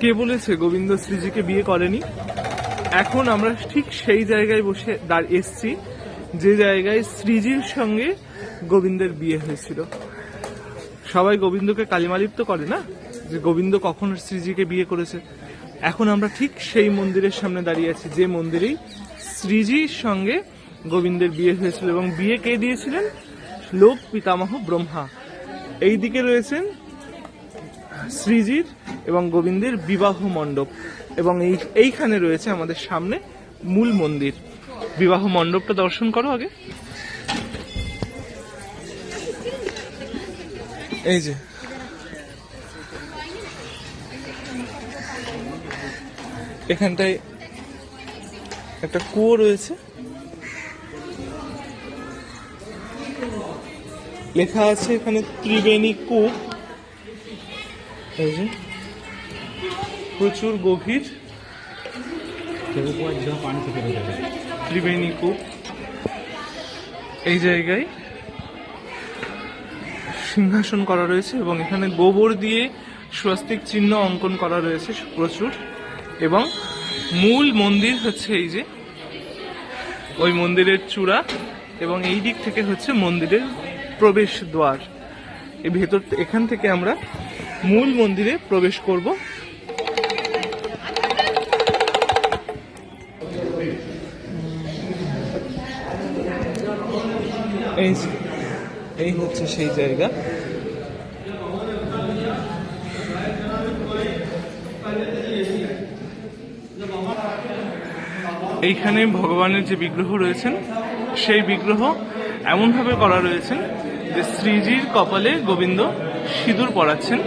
কে বলেছে গোবিন্দ শ্রীজিকে বিয়ে করেনি? এখন আমরা ঠিক সেই জায়গায় বসে দাঁড় এসছি, যে জায়গায় শ্রীজির সঙ্গে গোবিন্দের বিয়ে হয়েছিল। সবাই গোবিন্দকে কালিমালিপ্ত করে না? যে গোবিন্দ কখন শ্রীজিকে বিয়ে করেছে? এখন আমরা ঠিক সেই মন্দিরের সামনে দাঁড়িয়ে আছি, যে মন্দিরেই শ্রীজির সঙ্গে গোবিন্দের বিয়ে হয়েছিল। এবং বিয়ে কে দিয়েছিলেন? লোক, পিতামহ, ব্রহ্মা। এই দিকে রয়েছেন শ্রীজির এবং গোবিন্দের বিবাহ মণ্ডপ। এবং এই, এইখানে রয়েছে আমাদের সামনে মূল মন্দির। বিবাহ মণ্ডপটা দর্শন করো আগে। এই যে। এখানটায় একটা কুয়ো রয়েছে। লেখা আছে এখানে ত্রিবেণী কূপ। এই যে। প্রচুর গভীর। ত্রিবেণী কূপ। এই জায়গায় সিংহাসন করা রয়েছে এবং এখানে গোবর দিয়ে স্বস্তিক চিহ্ন অঙ্কন করা রয়েছে প্রচুর। এবং মূল মন্দির হচ্ছে এই যে, ওই মন্দিরের চূড়া এবং এই দিক থেকে হচ্ছে মন্দিরের প্রবেশ দ্বার। এই ভেতর, এখান থেকে আমরা মূল মন্দিরে প্রবেশ করব। এই এই হচ্ছে সেই জায়গা। এইখানে ভগবানের যে বিগ্রহ রয়েছেন, সেই বিগ্রহ এমনভাবে করা রয়েছেন যে শ্রীজির কপালে গোবিন্দ সিঁদুর পরাচ্ছেন।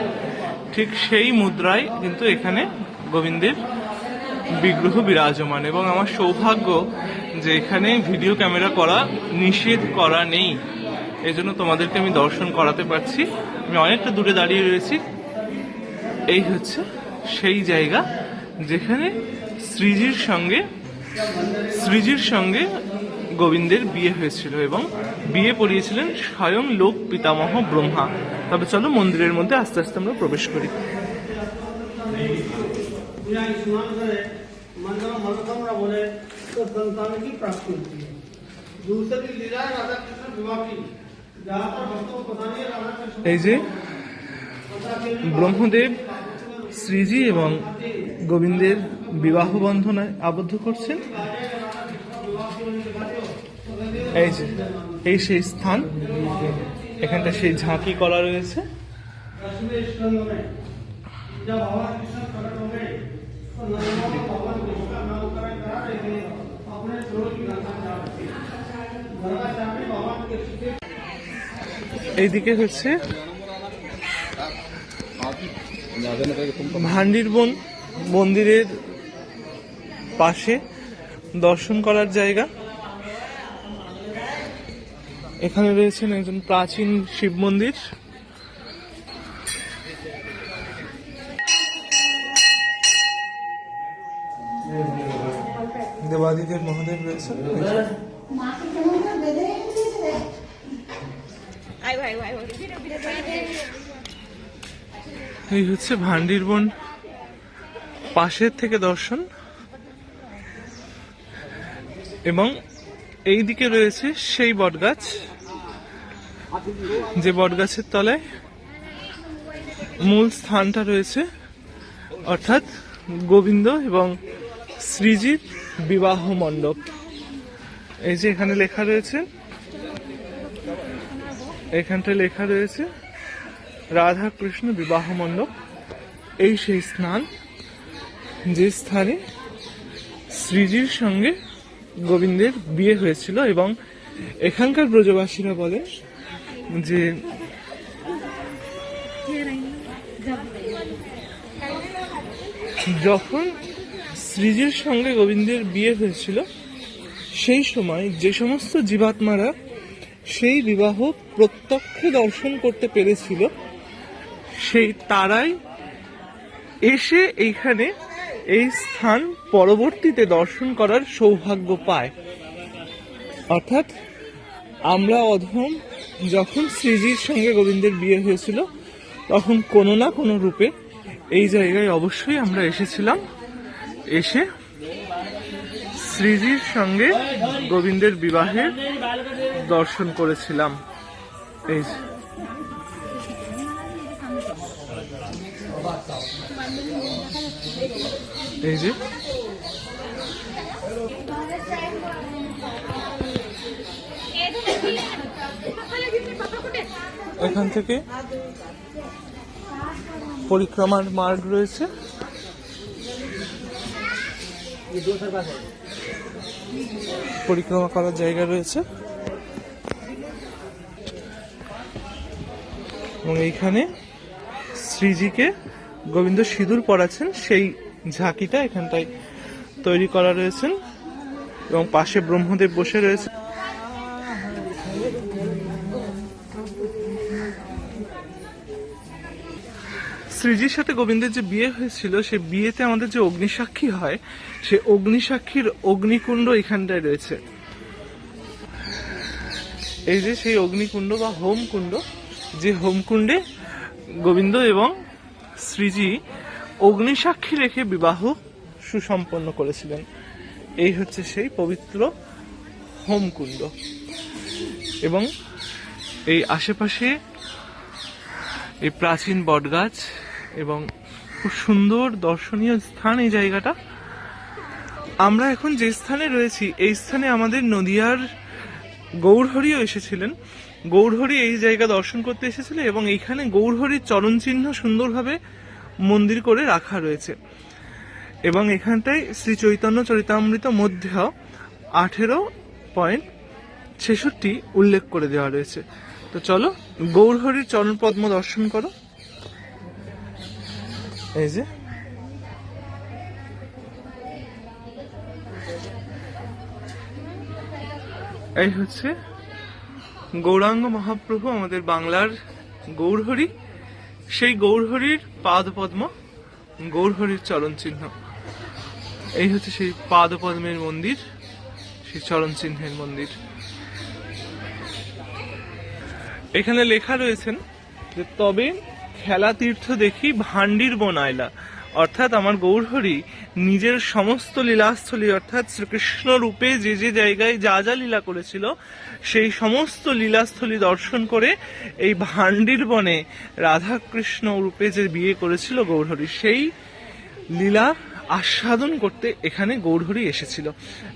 ঠিক সেই মুদ্রায় কিন্তু এখানে গোবিন্দের বিগ্রহ বিরাজমান। এবং আমার সৌভাগ্য যে এখানে ভিডিও ক্যামেরা করা নিষেধ করা নেই। এই জন্য তোমাদেরকে আমি দর্শন করাতে পারছি। আমি অনেকটা দূরে দাঁড়িয়ে রয়েছি। এই হচ্ছে সেই জায়গা যেখানে শ্রীজির সঙ্গে শ্রীজির সঙ্গে গোবিন্দের বিয়ে হয়েছিল এবং বিয়ে পড়িয়েছিলেন স্বয়ং লোক পিতামহ ব্রহ্মা। তবে চলো মন্দিরের মধ্যে আস্তে আস্তে আমরা প্রবেশ করি। এই যে ব্রহ্মদেব, শ্রীজি এবং গোবিন্দের বিবাহ বন্ধনায় আবদ্ধ করছেন। এই যে, এই সেই স্থান। এখানটা সেই ঝাঁকি কলা রয়েছে। এইদিকে হচ্ছে ভান্ডির বন মন্দিরের পাশে দর্শন করার জায়গা। এখানে রয়েছেন একজন প্রাচীন শিব মন্দির। দেবাদিদেব মহাদেব রয়েছেন। এই হচ্ছে ভান্ডির বন। পাশের থেকে দর্শন। এবং এই দিকে রয়েছে সেই বটগাছ। যে বটগাছের তলায় মূল স্থানটা রয়েছে, অর্থাৎ গোবিন্দ এবং শ্রীজির বিবাহ মণ্ডপ। এই যে এখানে লেখা রয়েছে এখানটা লেখা রয়েছে রাধা কৃষ্ণ বিবাহ মণ্ডপ। এই সেই স্থান, যে স্থানে শ্রীজির সঙ্গে গোবিন্দের বিয়ে হয়েছিল এবং এখানকার ব্রজবাসীরা বলে যে যখন শ্রীজির সঙ্গে গোবিন্দের বিয়ে হয়েছিল, সেই সময় যে সমস্ত জীবাত্মারা সেই বিবাহ প্রত্যক্ষে দর্শন করতে পেরেছিল, সেই তারাই এসে এইখানে এই স্থান পরবর্তীতে দর্শন করার সৌভাগ্য পায়। অর্থাৎ আমরা অধম যখন শ্রীজির সঙ্গে গোবিন্দের বিয়ে হয়েছিল, তখন কোনো না কোনো রূপে এই জায়গায় অবশ্যই আমরা এসেছিলাম। এসে শ্রীজির সঙ্গে গোবিন্দের বিবাহের দর্শন করেছিলাম। এই। এই যে। এখান থেকে পরিক্রমার মার্গ রয়েছে। পরিক্রমা করার জায়গা রয়েছে। এবং এইখানে শ্রীজিকে গোবিন্দ সিঁদুর পরাচ্ছেন, সেই ঝাঁকিটা এখানটায় তৈরি করা রয়েছেন। এবং পাশে ব্রহ্মদেব বসে রয়েছে শ্রীজির সাথে গোবিন্দের যে বিয়ে হয়েছিল, সে বিয়েতে আমাদের যে অগ্নিসাক্ষী হয়, সে অগ্নিসাক্ষীর অগ্নিকুণ্ড এখানটায় রয়েছে। এই যে সেই অগ্নিকুণ্ড বা হোমকুণ্ড, যে হোমকুণ্ডে গোবিন্দ এবং শ্রীজি অগ্নিসাক্ষী রেখে বিবাহ সুসম্পন্ন করেছিলেন। এই হচ্ছে সেই পবিত্র হোমকুণ্ড। এবং এই আশেপাশে এই প্রাচীন বটগাছ এবং খুব সুন্দর দর্শনীয় স্থান এই জায়গাটা। আমরা এখন যে স্থানে রয়েছি, এই স্থানে আমাদের নদিয়ার গৌরহরিও এসেছিলেন। গৌরহরি এই জায়গা দর্শন করতে এসেছিল এবং এইখানে গৌরহরির চরণ চিহ্ন সুন্দরভাবে মন্দির করে রাখা রয়েছে। এবং এখানটায় শ্রী চৈতন্য চরিতামৃত মধ্যেও আঠেরো পয়েন্ট ছেষট্টি উল্লেখ করে দেওয়া রয়েছে। তো চলো গৌরহরির চরণ পদ্ম দর্শন করো। এই যে। এই হচ্ছে গৌরাঙ্গ মহাপ্রভু আমাদের বাংলার গৌরহরি। সেই গৌরহরির পাদ পদ্ম গৌরহরির চরণ চিহ্ন এই হচ্ছে সেই পাদ পদ্মের মন্দির, সেই চরণ চিহ্নের মন্দির। এখানে লেখা রয়েছেন যে, তবে খেলা তীর্থ দেখি ভান্ডির বনাইলা। অর্থাৎ আমার গৌরহরি নিজের সমস্ত লীলাস্থলী, অর্থাৎ শ্রীকৃষ্ণ রূপে যে যে জায়গায় যা যা লীলা করেছিল, সেই সমস্ত লীলাস্থলী দর্শন করে এই ভান্ডির বনে রাধাকৃষ্ণ রূপে যে বিয়ে করেছিল গৌরহরি, সেই লীলা আস্বাদন করতে এখানে গৌরহরি এসেছিল।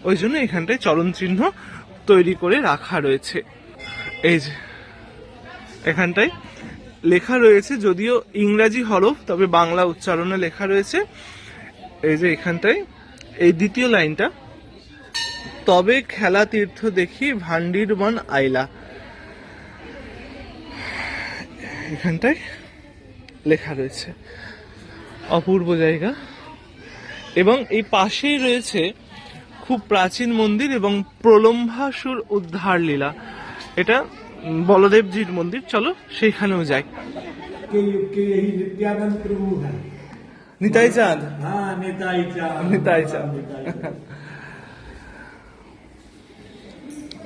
ওই জন্য এখানটায় চরণ চিহ্ন তৈরি করে রাখা রয়েছে। এই যে, এখানটায় লেখা রয়েছে যদিও ইংরাজি হরফ, তবে বাংলা উচ্চারণে লেখা রয়েছে। এই যে এখানটায়, এই দ্বিতীয় লাইনটা। তবে খেলা তীর্থ দেখি ভান্ডির বন আইলা। এখানটায় লেখা রয়েছে। অপূর্ব জায়গা। এবং এই পাশেই রয়েছে খুব প্রাচীন মন্দির এবং প্রলম্ভাসুর উদ্ধার লীলা এটা বলদেবজির মন্দির, চলো সেইখানেও যাই। নিতাই চাঁদ নিতাই চাঁদ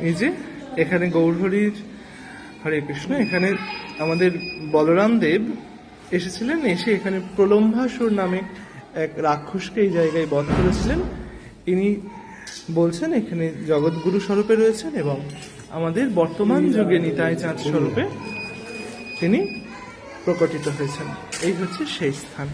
এই যে, এখানে গৌরহরির হরে কৃষ্ণ, এখানে আমাদের বলরাম দেব এসেছিলেন, এসে এখানে প্রলম্বাসুর নামে এক রাক্ষসকে এই জায়গায় বধ করেছিলেন। ইনি বলছেন, এখানে জগৎগুরু স্বরূপে রয়েছেন এবং আমাদের বর্তমান যুগে নিতাই চাঁদ স্বরূপে তিনি প্রকটিত হয়েছেন। এই হচ্ছে সেই স্থান।